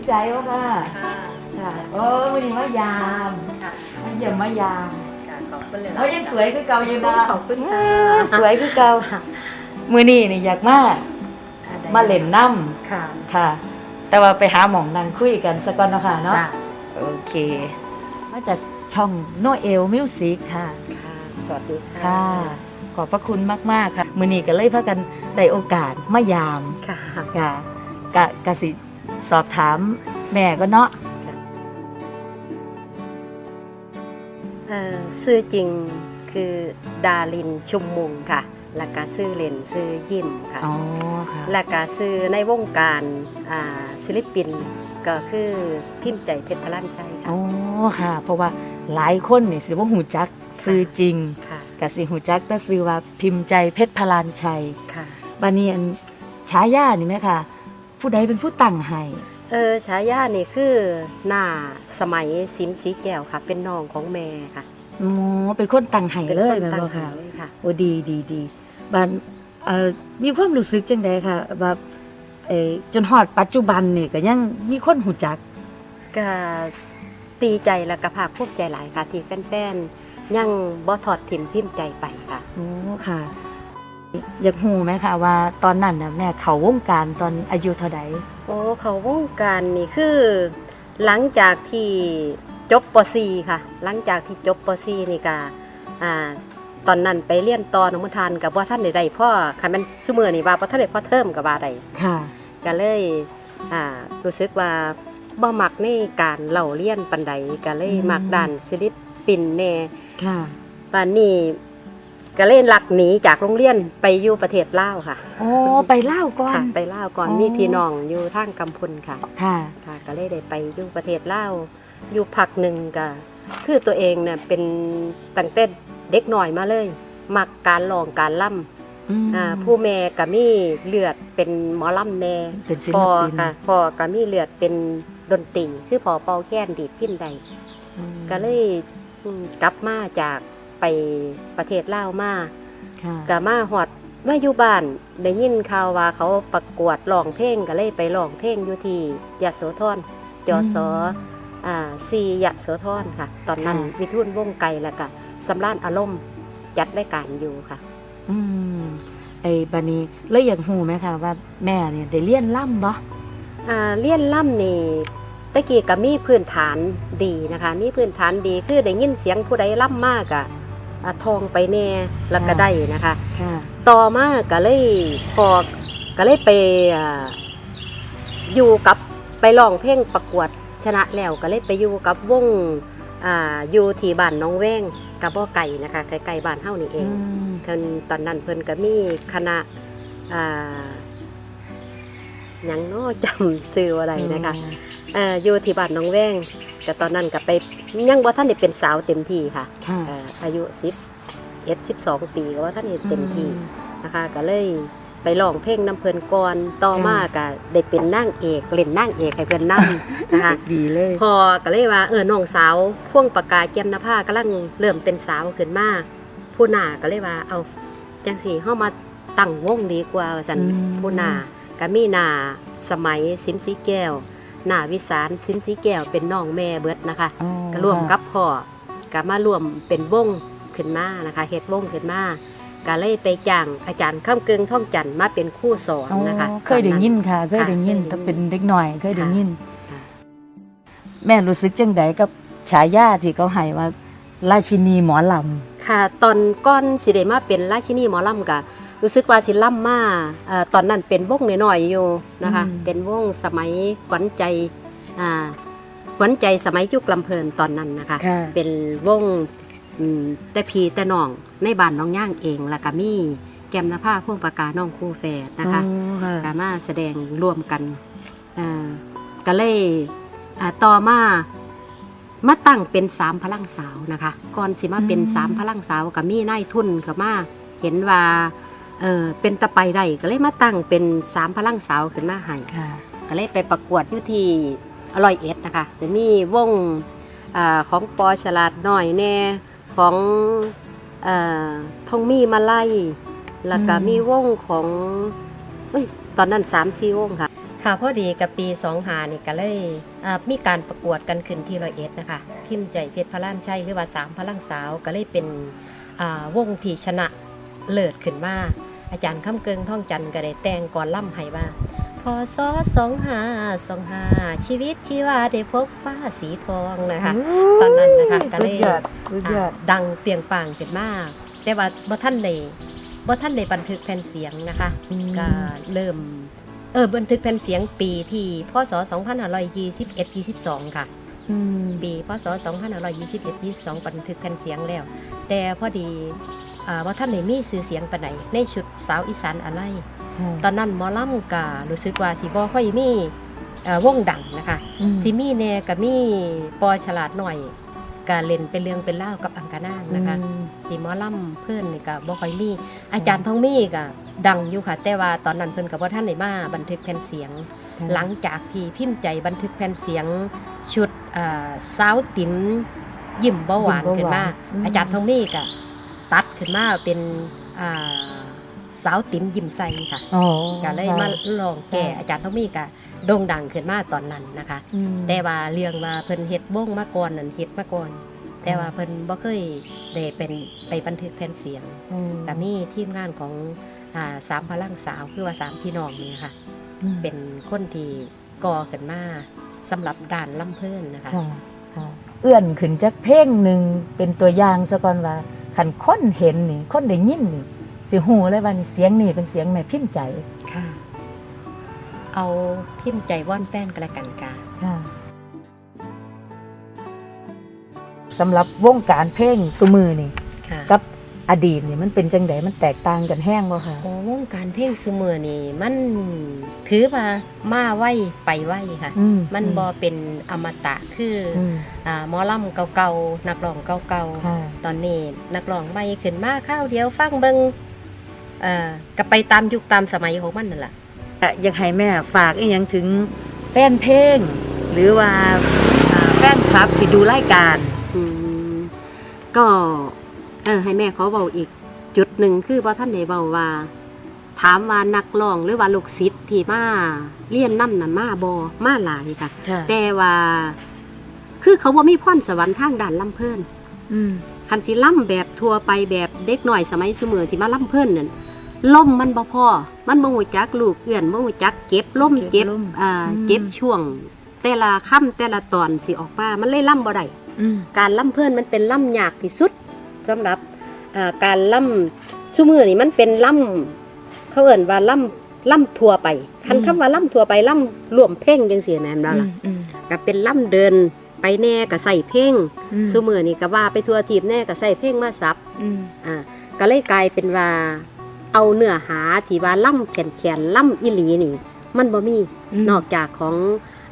ม่พิมพ์ใจวะค่ะค่ะค่ะโอ้วันนี้มายามค่ะมาเยี่ยมมายามค่ะขอบคุณเลยเขายังสวยคือเก่าอยู่นะขอบคุณเอค่ะอสวยคือเก่ามือนี่นี่อยากมามาเล่นน้ค่ะำค่ะ แต่ว่าไปหาหมองนั่งคุยกันสักก่อนเนาะค่ะเนาะค่ะโอเค มาจากช่องโนเอลมิวสิกค่ะค่ะ สวัสดีค่ะค่ะ ขอบพระคุณมาก ๆ ค่ะ มือนี้ก็เลยพากันได้โอกาสมายาม ค่ะ ค่ะกะกะสิ สอบถามแม่ก็เนาะเอ่อชื่อจริงคือดารินชุมมุงค่ะแล้วก็ชื่อเล่นชื่อยิ้มค่ะอ๋อค่ะแล้วก็ชื่อในวงการอ่าศิลปินก็คือพิมพ์ใจเพชรพลันชัยค่ะอ๋อค่ะ เพราะว่าหลายคนนี่สิว่าหูจักซื้อจริงค่ะกะสิหูจักก็ซื้อว่าพิมพ์ใจเพชรพลานชัยค่ะบานีอันฉายานี่ไหมค่ะ ผู้ใดเป็นผู้ตั้งให้เออฉายานี่คือหน้าสมัยสิมสีแก้วค่ะ เป็นน้องของแม่ค่ะอ๋อเป็นคนตั้งให้เป็นเลคยนแม่นตั้งบ่ค่ะหาเลยค่ะโอ้ดีดีดีบานเอ่อมีความรู้สึกจังไดค่ะว่าเออจนฮอดปัจจุบันนี่ก็ยังมีคนหูจักก็ตีใจแล้วก็ภาคภูมิใจหลายค่ะที่แฟนๆยังบ่ถอดถิ่มพิมพ์ใจไปค่ะโอ้ค่ะ อยากหูไหมคะว่าตอนนั้นนะแม่เขาวงการตอนอายุเท่าใดโอ้เขาวงการนี่คือ หลังจากที่จบป .4 ค่ะ หลังจากที่จบป .4 นี่ก็อ่าตอนนั้นไปเรียนต่อหนองมุทานกับว่าท่านใดๆพ่อคันแมันซุมือนี่ว่าบ่ท่านใดพ่อเทิมกับว่าใดค่ะก็เลยอ่ารู้สึกว่าบ่มักในการเล่าเรียนปันใดก็เลยอืมมักด้านศิลปินแน่ค่ะปานนี้ ก็เล่นหลักหนีจากโรงเรียนไปอยู่ประเทศลาวค่ะโอ้ไปเล่าวก่อน ค่ะ ไปลาวก่อนอ๋อ มีพี่น้องอยู่ทางกำพลค่ะ ค่ะ ค่ะก็เลยได้ไปอยู่ประเทศลาวอยู่พักหนึ่งก็คือตัวเองเนี่ยเป็นตั้งแต่เด็กหน่อยมาเลย มักการร้องการล่ำอืมอ่าผู้แม่ก็มีเลือดเป็นหมอล่ำแน่เป็นศิลพ่อปินค่ะพ่อก็มีเลือดเป็นดนตรีคือพอเป่าแค้นดีดพินใด อืมก็เลยอืมกลับมาจาก ไปประเทศลาวมาค่ะก็มาหอดมาอยู่บ้านได้ยินข่าวว่าเขาประกวดร้องเพลงก็เลยไปร้องเพลงอยู่ที่ยะโสธรจอสออ่าซียะโสธรค่ะ ตอนนั้นวิทูลวงไก่แล้วก็สำรานอารมณ์จัดรายการอยู่ค่ะ อืมไอ้บานี้เลยอยากหูไหมคะว่าแม่เนี่ยได้เรียนล่ำบ่อ่าเลี่ยนล่ำนี่ตะกี้ก็มีพื้นฐานดีนะคะ มีพื้นฐานดีคือได้ยินเสียงผู้ใดล่ำมากอะ อะทองไปแน่แล้วก็ได้นะคะ ค่ะต่อมาก็เลยพอก็เลยไปอ่าอยู่กับไปร้องเพลงประกวดชนะแล้วก็เลยไปอยู่กับวงอ่าอยู่ที่บ้านน้องแว้งกับบ่อไก่นะคะใกล้ๆบ้านเฮานี่เองม เพิ่นตอนนั้นเพิ่นก็มีคณะอ่าหยังเน้อจำ ชื่ออะไรนะคะเอ่ออยู่ที่บ้านน้องแว้ง แต่ตอนนั้นก็ไปยังบ่ท่านได้เป็นสาวเต็มที่ค่ะค่ะ เอ่ออายุ10 11 12ปีก็ว่าท่านได้เต็มที่นะคะก็เลยไปร้องเพลงน้ำเพลินก่อนต่อมาก็ได้เป็นนางเอกเล่นนางเอกให้เพื่อนนั่นะคะ ดีเลย พอก็เลยว่าเออน้องสาวพ่วงปากกาเจียมนภากำลังเริ่มเป็นสาวขึ้นมาผู้หน้าก็เลยว่าเอาจังสีเข้ามาตั้งวงดีกว่าว่าสันอืม ผู้หน้าก็มีหน้าสมัยสิมสีแก้ว หน้าวิสารสิมสีแก้วเป็นน้องแม่เบิดนะคะอ๋อก็ร่วมกับพ่อก็มารวมเป็นวงขึ้นมานะคะเฮ็ดวงขึ้นมาก็เลยไปจ้างอาจารย์ข้ามเกิงท่องจันทร์มาเป็นครู่สอนอ๋อนะคะ เคยได้ยินค่ะ เคยได้ยินค่ะถ้าเป็นเด็กหน่อย เคยได้ยินค่ะแม่รู้สึกจังไดกับฉายาที่เขาให้ว่าราชินีหมอลค่ะ ตอนก้อนสิได้มาเป็นราชินีหมอลำกะ รู้สึกว่าสิล่ำมาเอ่อตอนนั้นเป็นวงน้อยๆอยู่นะคะ เป็นวงสมัยขวัญใจอ่าขวัญใจสมัยยุคลำเพลินตอนนั้นนะคะำค่ะเป็นวงอืมแต่พีแต่น้องในบ้านน้องย่างเองแล้วก็มีแกมนภาพ่วงปากกาน้องคู่แฝดนะคะอ๋อค่ะก็มาแสดงร่วมกันอ่าก็เลยอ่าต่อมามาตั้งเป็นสามพลังสาวนะคะก่อนสิมาเป็นอืมสามพลังสาวก็มีนายทุนก็มาเห็นว่า เออเป็นตะไปได้ก็เลยมาตั้งเป็นสามพลังสาวขึ้นมาให้ค่ะก็เลยไปประกวดอยู่ที่อร่อยเอ็ดนะคะจะมีวงอาของปอฉลาดน้อยแน่ของอาทองมีมาไล่แล้วก็อืมมีวงของเอ้ยตอนนั้นสามสี่วงค่ะ ค่ะพอดีกับปี2องหานี่ก็เลยอ่ามีการประกวดกันขึ้นที่ร้อยเอ็ดนะคะ พิมพ์ใจเพชรพระล้านชัยหรือว่าสามพระลังสาวก็เลยเป็นอ่าวงที่ชนะเลิศขึ้นมา อาจารย์คำเกิงท่องจันทร์ก็ได้แต่งก่อนล่ำให้ว่าพอซอสองหาสองหาชีวิตชีวาได้พบฟ้าสีทองนะคะตอนนั้นนะคะก็เลยสุดยอดสุดยอดอ่าดังเปรียงปังขึ้นมาก แต่ว่าบ่ท่านได้บ่ท่านได้บันทึกแผ่นเสียงนะคะก็เริ่มเออบันทึกแผ่นเสียงปีที่พศ2521 22 ค่ะอืมปีพศ2521 22 บันทึกแผ่นเสียงแล้ว แต่พอดีอ่า ว่าท่านได้มีสื่อเสียงปานใดในชุดสาวอีสานอะไร ตอนนั้นหมอลำการู้สึกว่าสิบ่ค่อยมีเอ่อวงดังนะคะอืมที่มีแน่ก็มีปอฉลาดหน่อยก็เล่นเป็นเรื่องเป็นเล่าวกับอังกานางนะคะอืมที่หมอลำเพื่อนนี่ก็บ่ค่อยมีอาจารย์ทองมีก็ดังอยู่ค่ะ แต่ว่าตอนนั้นเพิ่นก็บ่ท่านได้มาบันทึกแผ่นเสียง หลังจากที่พิมพ์ใจบันทึกแผ่นเสียง ชุดอ่าสาวติ๋มยิ้มเบาหวานขึ้นมาอาจารย์ทองมีก็ตัด ขึ้นมาเป็นอ่าสาวติ๋มยิ้มใสค่ะอ๋อก็เลยมาลองแก่อาจารย์ทองมีก็โด่งดังขึ้นมาตอนนั้นนะคะอืมแต่ว่าเรื่องว่าเพิ่นเฮ็ดวงมาก่อนนั่นเฮ็ดมาก่อนแต่ว่าเพิ่นบ่เคยได้เป็นไปบันทึกแผ่นเสียงอืมก็มีทีมงานของอ่าสามพลังสาวคือว่าสามพี่น้องนี่ค่ะอืมเป็นคนที่ก่อขึ้นมาสำหรับด่านลำเพิ่นนะคะค่ะค่ะเอื้อนขึ้นจากเพลงหนึ่งเป็นตัวอย่างซะก่อนว่า คันคนเห็นนี่คนได้ยินนี่สิหูเลยว่านี่เสียงนี่เป็นเสียงแม่พิมพ์ใจค่ะ เอาพิมพ์ใจว่อนแฟนกันละกันค่ะค่ะสำหรับวงการเพลงสุมือนี่ค่ะกับ อดีตนี่มันเป็นจังไดมันแตกต่างกันแห้งบ่ค่ะโอ้วงการเพลงซุมือนี่มันถือว่ามาไวไปไวค่ะ อืมันบ่เป็นอมตะคืออืมอ่าหมอลำเก่าๆนักร้องเก่าค่ะๆตอนนี้นักร้องใหม่ขึ้นมาข้าวเดียวฟังเบิงเอ่อก็ไปตามยุคตามสมัยของมันนั่นแหละอยากให้แม่ฝากอีกอย่างถึงแฟนเพลง หรือว่าอ่าแฟนคลับที่ดูรายการ อืมก็ เออให้แม่เขาเบาอีก จุดหนึ่งคือว่าท่านได้เบาว่า ถามว่านักร้องหรือว่าลูกศิษย์ที่มาเรียนน้ำนั่นมาบอมาหลายค่ะแต่ว่า คือเขาว่ามีพรสวรรค์ทางด้านลำเพลินอืมคันสิล่ำแบบทัวไปแบบเด็กหน่อยสมัยเสมอที่มาล่ำเพิ่นนั่นล่มมันบ่พอมันบ่ฮู้จักลูกเอื้อนบ่ฮู้จักเก็บล่มเก็เก็บบล่มอ่าอืมเก็บช่วง แต่ละค่ำแต่ละตอนสิออกมามันเลยล่ำบ่ได้อืม การล่ำเพิ่นมันเป็นล่ำยากที่สุด สำหรับอ่าการล่ำซุมือนี่มันเป็นล่ำเขาเอิ้นว่าล่ำล่ำทัวไปคันคำว่าล่ำทัวไปล่ำรวมเพ่งจังซี่แม่นบ่ล่ะอืมก็เป็นล่ำเดินไปแน่ก็ใส่เพ่งอืมซุมือนี่ก็ว่าไปทัวทีบแน่ก็ใส่เพ่งมาซับอืมอ่าก็เลยกลายเป็นว่าเอาเนื้อหาที่ว่าล่ำแขนแขนๆล่ำอิหลีนี่ มันบ่มีมนอกจากของ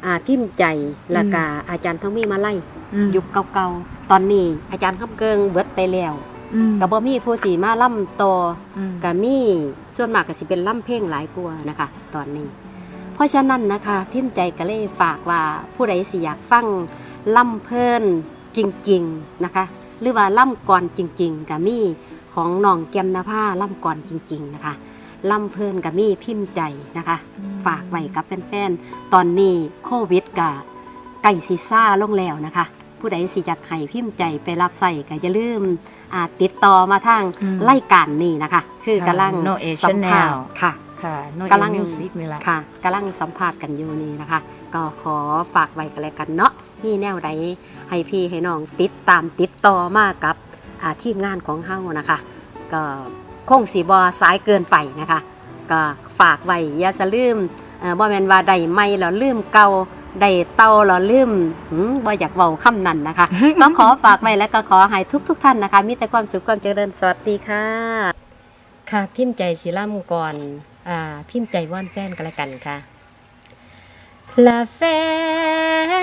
อาพิมพ์ใจและกาอาจารย์ทองมีมาไล่อืมยุคเก่าๆตอนนี้อาจารย์คำเกิงเบิดไปแล้วอืมก็บ่มีผู้สีมาล่ำต่ออืมก็มีส่วนมากก็สิเป็นล่ำเพลงหลายกว่านะคะ ตอนนี้ เพราะฉะนั้นนะคะ พิมพ์ใจก็เลยฝากว่าผู้ใดสิอยากฟังล่ำเพลินจริงๆนะคะ หรือว่าล่ำก่อนจริง ๆก็มีของน้องแกมนภาล่ำก่อนจริง ๆ นะคะ ล่ำเพลินก็มีพิมพ์ใจนะคะ ฝากไว้กับแฟนๆ ตอนนี้โควิดกะไก่ซิซ่าลงแล้วนะคะ ผู้ใดสิอยากให้พิมพ์ใจไปรับใส่ก็อย่าลืมอ่าติดต่อมาทางอืมรายการนี้นะคะ คือกำลัง No A สัมภาษ Channel ณ์ค่ะค่ะโนกำลังมิวสิกนี่แหละค่ะกำลังสัมภาษณ์กันอยู่นี่นะคะ ก็ขอฝากไว้กันแล้วกันเนาะมีแนวใดให้พี่ให้น้องติดตามติดต่อมากับอ่าทีมงานของเฮานะคะ ก็ คงสีบอสายเกินไปนะคะ ก็ฝากไว้อย่าจะลืมเอ่อบ่แม่นว่าใดไม่แล้วลืมเก่าใดเต่าแล้วลืมหืมบ่อยากเว้าคำนั้นนะคะก็ขอฝากไว้และก็ขอให้ทุกทุกๆท่านนะคะ มีแต่ความสุขความเจริญสวัสดีค่ะ ค่ะพิมพ์ใจสิล่ำก่อนอ่าพิมพ์ใจว่อนแฟนกันละกันค่ะละแฟ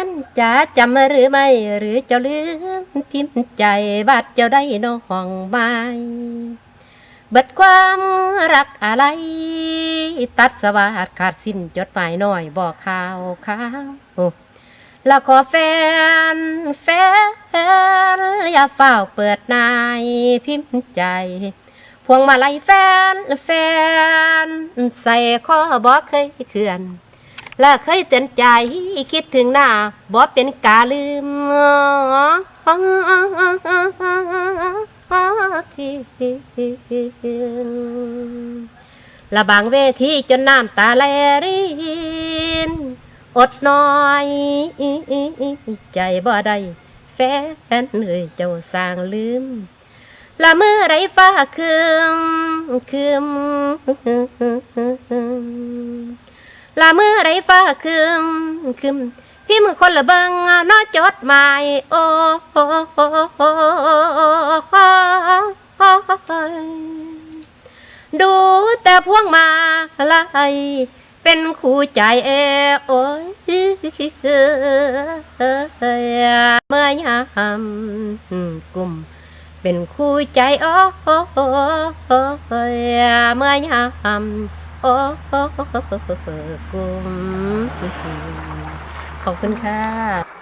นจะจำหรือไม่ หรือเจ้าลืมพิมพ์ใจบัดเจ้าได้น้องไม้เบิดความรักอะไร ตัดสวัสดขาดสิ้นจดหมายน้อยบอกข่าวข่าวแล้วขอแฟน แฟน อย่าเฝ้าเปิดนายพิมพ์ใจ พวงมาลัยแฟน แฟน ใส่ข้อบอกเคยเขื่อน และเคยเตือนใจคิดถึงหน้าบ่เป็นกาลืม ละบางเวทีจนน้ำตาไหลรินอดน้อยใจบ่ได้แฟนเอ่อยเจ้าสร้างลืมละเมื่อไรฟ้าคืมคืมละเมื่อไรฟ้าคืมคืมพี่มือคนละเบิงนอจดหมายโอ้ ดูแต่พวงมาลายเป็นคู่ใจเอโอ้ยเมื่อยามกุมเป็นคู่ใจโอ้เมื่อยามโอ้กุมขอบคุณค่ะ